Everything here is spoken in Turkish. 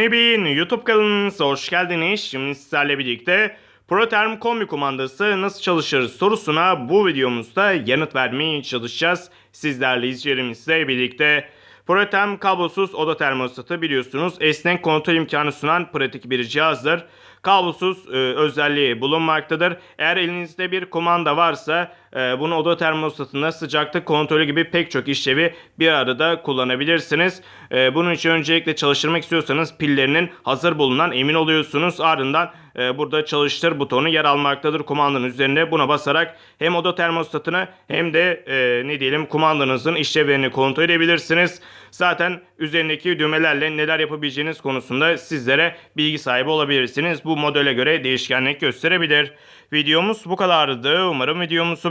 Nebin YouTube kanalınıza hoş geldiniz. Şimdi sizlerle birlikte ProTerm kombi kumandası nasıl çalışır sorusuna bu videomuzda yanıt vermeye çalışacağız. Sizlerle izleyicilerimizle birlikte. ProTerm kablosuz oda termostatı biliyorsunuz esnek kontrol imkanı sunan pratik bir cihazdır. Kablosuz e, özelliği bulunmaktadır. Eğer elinizde bir kumanda varsa bunu oda termostatında sıcaklık kontrolü gibi pek çok işlevi bir arada kullanabilirsiniz. E, bunun için öncelikle çalıştırmak istiyorsanız pillerinin hazır bulunan emin oluyorsunuz. Ardından e, burada çalıştır butonu yer almaktadır kumandanın üzerinde. Buna basarak hem oda termostatını hem de e, ne diyelim kumandanızın işlevlerini kontrol edebilirsiniz. Zaten üzerindeki düğmelerle neler yapabileceğiniz konusunda sizlere bilgi sahibi olabilirsiniz. Bu modele göre değişkenlik gösterebilir. Videomuz bu kadardı. Umarım videomuzu